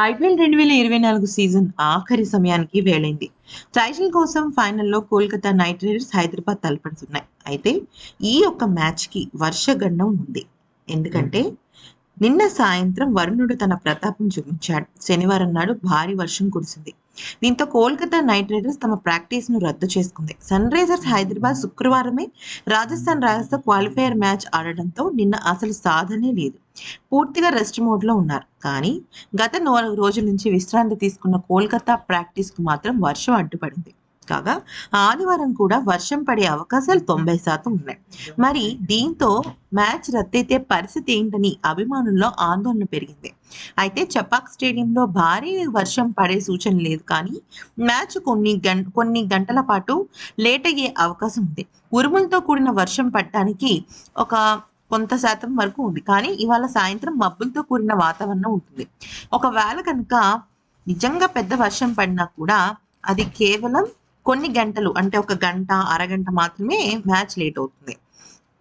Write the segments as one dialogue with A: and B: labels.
A: IPL రెండు వేల ఇరవై నాలుగు సీజన్ ఆఖరి సమయానికి వేలైంది. టైటిల్ కోసం ఫైనల్లో కోల్కతా నైట్ రైడర్స్ హైదరాబాద్ తలపడుతున్నాయి. అయితే ఈ యొక్క మ్యాచ్కి వర్షగండం ఉంది. ఎందుకంటే నిన్న సాయంత్రం వరుణుడు తన ప్రతాపం చూపించాడు. శనివారం నాడు భారీ వర్షం కురిసింది. దీంతో కోల్కతా నైట్ రైడర్స్ తమ ప్రాక్టీస్ను రద్దు చేసుకుంది. సన్ రైజర్స్ హైదరాబాద్ శుక్రవారమే రాజస్థాన్ రాయల్స్తో క్వాలిఫైయర్ మ్యాచ్ ఆడడంతో నిన్న అసలు సాధనే లేదు. పూర్తిగా రెస్ట్ మోడ్లో ఉన్నారు. కానీ గత నాలుగు రోజుల నుంచి విశ్రాంతి తీసుకున్న కోల్కతా ప్రాక్టీస్కు మాత్రం వర్షం అడ్డుపడింది. కాగా ఆదివారం కూడా వర్షం పడే అవకాశాలు తొంభై శాతం ఉన్నాయి. మరి దీంతో మ్యాచ్ రద్దయితే పరిస్థితి ఏంటని అభిమానుల్లో ఆందోళన పెరిగింది. అయితే చపాక్ స్టేడియంలో భారీ వర్షం పడే సూచన లేదు కానీ మ్యాచ్ కొన్ని గం కొన్ని గంటల పాటు లేట్ అయ్యే అవకాశం ఉంది. ఉరుములతో కూడిన వర్షం పడటానికి ఒక కొంత శాతం వరకు ఉంది. కానీ ఇవాళ సాయంత్రం మబ్బులతో కూడిన వాతావరణం ఉంటుంది. ఒకవేళ కనుక నిజంగా పెద్ద వర్షం పడినా కూడా అది కేవలం కొన్ని గంటలు అంటే ఒక గంట అరగంట మాత్రమే మ్యాచ్ లేట్ అవుతుంది.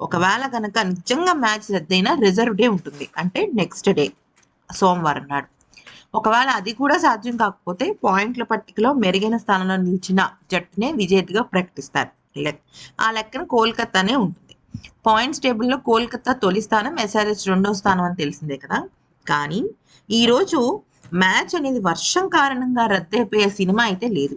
A: ఒకవేళ కనుక నిజంగా మ్యాచ్ రద్దయినా రిజర్వ్ డే ఉంటుంది. అంటే నెక్స్ట్ డే సోమవారం నాడు. ఒకవేళ అది కూడా సాధ్యం కాకపోతే పాయింట్ల పట్టికలో మెరుగైన స్థానంలో నిలిచిన జట్టునే విజేతగా ప్రకటిస్తారు. ఆ లెక్కన కోల్కతానే ఉంటుంది. పాయింట్స్ టేబుల్లో కోల్కతా తొలి స్థానం ఎస్ఆర్ఎస్ రెండో స్థానం అని తెలిసిందే కదా. కానీ ఈరోజు మ్యాచ్ అనేది వర్షం కారణంగా రద్దయిపోయే సినిమా అయితే లేదు.